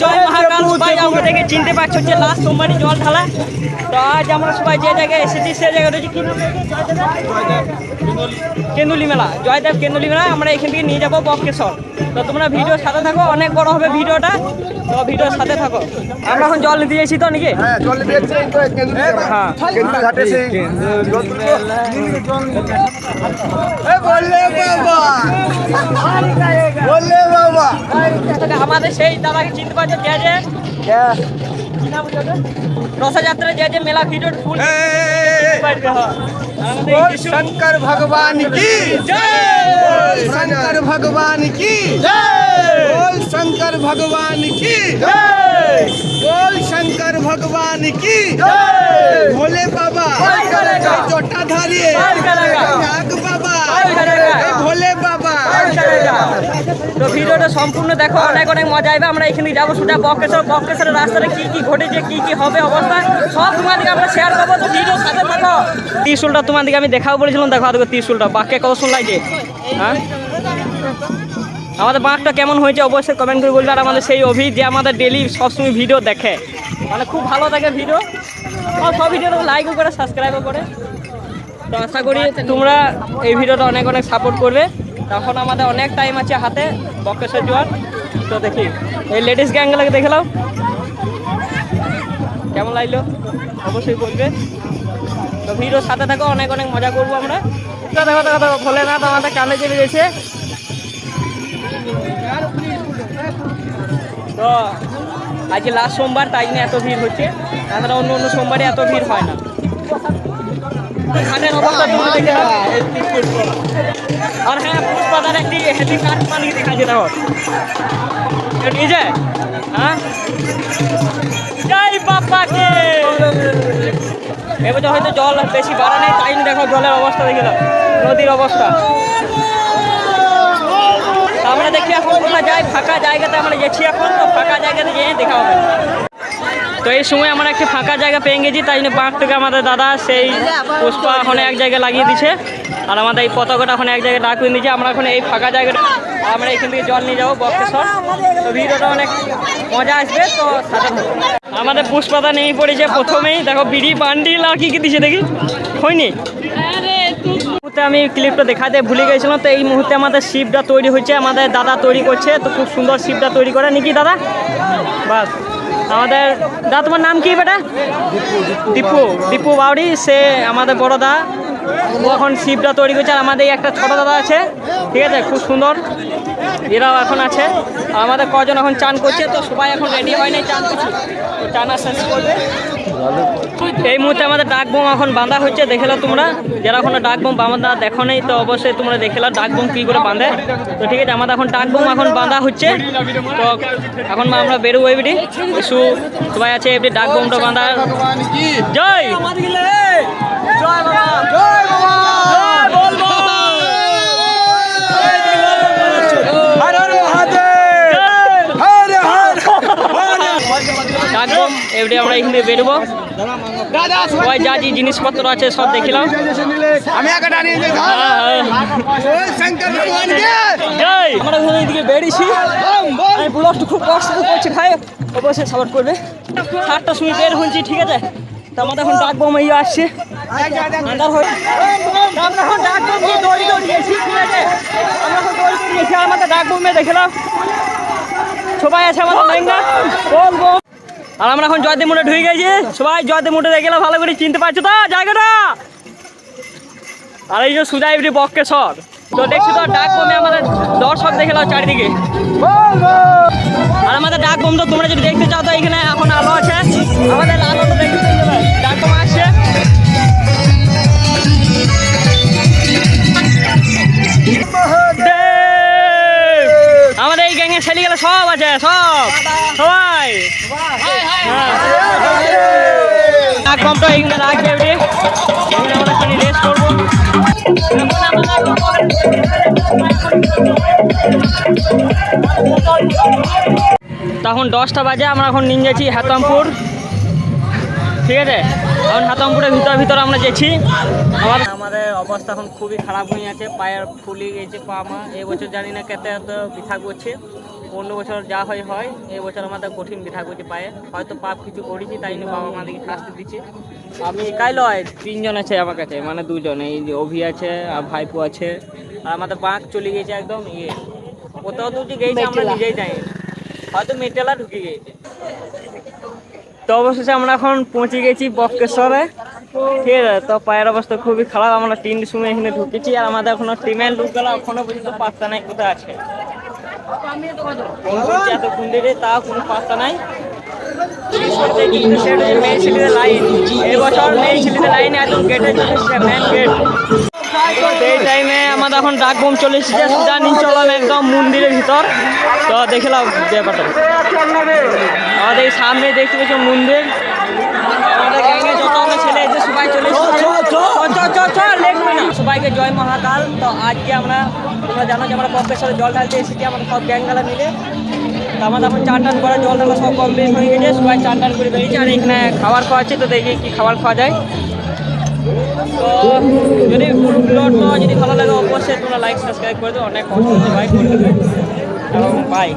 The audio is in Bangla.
জয় মহাকাল সবাই আমরা দেখে চিনতে পারছি হচ্ছে লাস্ট সোমবারই জল ঢালা। তো আজ আমরা সবাই যে জায়গায় এসেছি সে নাম জয়দেব কেন্দুলি মেলা। জয়দেব কেন্দুলি মেলা আমরা এখান থেকে নিয়ে যাব বক্রেশ্বর। তো তোমরা ভিডিওর সাথে থাকো অনেক বড় হবে ভিডিওটা। তো ভিডিওর সাথে থাকো। আমরা এখন জল নিতে যাচ্ছি তো নাকি? হ্যাঁ জল দিয়েছে কেন্দ্র হ্যাঁ কেন্দ্র ঘাটে সেই এ বললে বাবা বললে বাবা আমাদের সেই দাদাকে চিনতে পারছো যে যে কি নাম বলছো ওটা? রথযাত্রা যে যে মেলা ভিডিও ফুল পারবে, হ্যাঁ। আর আমাদের এই बोल কিছু- शंकर भगवान की জয়! बोल शंकर भगवान की बोल शंकर भगवान की তো ভিডিওটা সম্পূর্ণ দেখো, অনেক অনেক মজা আসবে আমরা এখানে যাব, সোজা বক্রেশ্বর বক্রেশ্বরের রাস্তাটা কি কি ঘটেছে, কি কি হবে অবস্থা, সব তোমাদেরকে আমরা শেয়ার করব, তো ভিডিও সাথে থাকো। ত্রিশুলটা তোমাদেরকে আমি দেখাও বলেছিলাম, দেখো দেখো ত্রিশুলটা বাক্যে কত সুন্দর লাগছে। হ্যাঁ? আমাদের বাঁকটা কেমন হয়েছে অবশ্যই কমেন্ট করে বলবে, আর আমাদের সেই অভি যে আমাদের ডেলি সবসময় ভিডিও দেখে। মানে খুব ভালো থাকে ভিডিও সব ভিডিওটা লাইকও করে সাবস্ক্রাইবও করে। তো আশা করি তোমরা এই ভিডিওটা অনেক অনেক সাপোর্ট করবে। তখন আমাদের অনেক টাইম আছে হাতে, বক্রেশ্বর জোয়ার। তো দেখি, এই লেডিস গ্যাংগুলোকে দেখে নাও। কেমন লাগল? অবশ্যই বলবে। তো ভিডিওর সাথে থাকো, অনেক অনেক মজা করব আমরা। দেখো দেখো দেখো, ভোলেনাথ আমাদের কানে চেপে গেছে। তো, আজকে লাস্ট সোমবার, তাই জন্য এত ভিড় হচ্ছে। তাছাড়া অন্য অন্য সোমবারে এত ভিড় হয় না। অবস্থা আর হ্যাঁ পুষ্পাদার একটি হেভি দেখো নিয়ে যায় হ্যাঁ? এবছর হয়তো জল বেশি বাড়া নেই, তাই দেখো জলের অবস্থা দেখে নদীর অবস্থা। আমরা দেখি এখন কোথায় যাই ফাঁকা জায়গাতে আমরা গেছি এখন, তো ফাঁকা জায়গাতে গিয়ে দেখা হবে। তো এই সময় আমরা একটা ফাঁকা জায়গা পেয়ে গেছি, তাই জন্য বাঁক থেকে আমাদের দাদা সেই পুষ্পা এখন এক জায়গায় লাগিয়ে দিচ্ছে আর আমাদের এই পতাকাটা এখন এক জায়গায় রাখিয়ে দিয়েছে। আমরা এখন এই ফাঁকা জায়গাটা আমরা এখান থেকে জল নিয়ে যাব বক্রেশ্বর তো ভিডিওটা অনেক মজা আসবে, তো আমাদের পুষ্পাদা নেই পড়েছে প্রথমেই। দেখো বিড়ি বান্ডিল আর কি কি দিছে দেখি। হয়নি? আমি ক্লিপটা দেখাতে ভুলে গেছিলাম, তো এই মুহূর্তে আমাদের শিপটা তৈরি হচ্ছে আমাদের দাদা তৈরি করছে, তো খুব সুন্দর শিপটা তৈরি করে। নাকি দাদা? বাস। আমাদের দাদা তোমার নাম কি বেটা? দীপু দীপু বাউরি সে আমাদের বড় দা ও এখন শিপটা তৈরি করছে, আর আমাদের একটা ছোট দাদা আছে, ঠিক আছে? খুব সুন্দর। এরাও এখন আছে। আর আমাদের কজন এখন চান করছে, তো সবাই এখন রেডি হয় নাই চান করছে তো চান করবে। এই মুহূর্তে আমাদের ডাক বোম এখন বাঁধা হচ্ছে দেখেলা তোমরা। যারা এখন ডাক বোম বাঁধা দেখো নেই, তো অবশ্যই তোমরা দেখেলা ডাক বোম কী করে বাঁধে। তো ঠিক আছে, আমাদের এখন ডাক বোম এখন বাঁধা হচ্ছে। তো এখন আমরা বেরোবো এবিটি কিছু সবাই আছে এবিটি ডাক বোমটা বাঁধা। জয়! একদম এবারে আমরা এখানে বেরোবো। সবাই যা যে জিনিসপত্র আছে সব দেখিলাম। হ্যাঁ, হ্যাঁ। আমরা এইদিকে বেরিয়েছি। আমি ব্লগটা খুব কষ্ট করছি ভাই। অবশ্যই সাপোর্ট করবে। সাতটার সময় বের হয়েছি ঠিক আছে? তো আমাদের এখন ডাক ইয়ে আসছে। আন্ডার হয়ে আমরা এখন ডাক আমরা এখন দৌড়ি দৌড়িয়েছি আমাদের ডাক বোমে দেখলাম সবাই আছে আমাদের লেঙ্গা বল বল আর আমরা এখন জয়দেব মোড়ে ঢুকে গেছি। সবাই জয়দেব মোড়ে গেলে ভালো করে চিনতে পারছ তো? জায়গাটা? আর এই যে সুজাইবরি বক্কেশ্বর। তো দেখছি তো ডাক বোমে আমাদের দর্শক দেখে নাও চারিদিকে। আর আমাদের ডাক কম তো তোমরা যদি দেখতে চাও তো এখানে এখন আলো আছে। আমাদের সব। সবাই। হ্যাঁ। ডাক এখানে রাখবে এখানে আমরা খালি রেস্ট করব। তখন দশটা বাজে আমরা এখন নিয়ে যাচ্ছি হাতামপুর। ঠিক আছে? এখন হাতামপুরের ভিতর ভিতর আমরা যাচ্ছি আমার আমাদের অবস্থা এখন খুবই খারাপ হয়ে আছে। পায়ের ফুলে গেছে পা মা। এই বছর জানি না কেতে এত পিঠা করছে। অন্য বছর যা হয় হয়। এই বছর আমাদের কঠিন বিধা করছে পায়ে। হয়তো পাপ কিছু করেছি তাই জন্য বাবা আমাদেরকে শাস্তি দিচ্ছে। আমি একাই লয় তিনজন আছে আমার কাছে মানে দুজন। এই যে অভি আছে আর ভাইপো আছে। আর আমাদের বাঁক চলে গেছে একদম ইয়ে। কোথাও তো যে গেছে আমরা নিজেই যাই হয়তো মেটেলা ঢুকে গেছে তো অবশেষে আমরা এখন পৌঁছে গেছি বক্রেশ্বরে। ঠিক আছে তো পায়ের অবস্থা খুবই খারাপ। আমরা তিনটের সময় এখানে ঢুকেছি আর আমাদের এখনও টিমের লোকগুলো এখনও পর্যন্ত পাত্তা নাই কোথায় আছে। তাও কোনো নাই। মেয়ে লাইন মেয়ে লাইন মেন গেট টাইমে আমাদের এখন ডাক বোম চলে এসেছে নিয়ে চললাম একদম মন্দিরের ভিতর। তো দেখলাম ব্যাপারটা। আমাদের সামনে দেখতে পেয়েছ মন্দির আমাদের গ্যাংয়ে যত আমরা ছেলে এসে সবাই চলে এসেছে চ, চ, চ, চ, লেট হবে না। সবাইকে জয় মহাকাল। তো আজকে আমরা, তোমরা জানো যে আমরা কম্পেশ্বরে জল ঢালতে এসেছি আমরা সব গ্যাংগালা মিলে তো আমাদের এখন চান টান করে জল ঢালা সব কমপ্লিট হয়ে গেছে, সবাই চান টান করে বেরিয়েছে। আর এখানে খাবার খাওয়া আছে তো দেখি কি খাবার খাওয়া যায়। তো যদি ব্লগটা যদি ভালো লাগে অবশ্যই তোমরা লাইক সাবস্ক্রাইব করে দেবে অনেক কষ্ট ভাই করে এবং বাই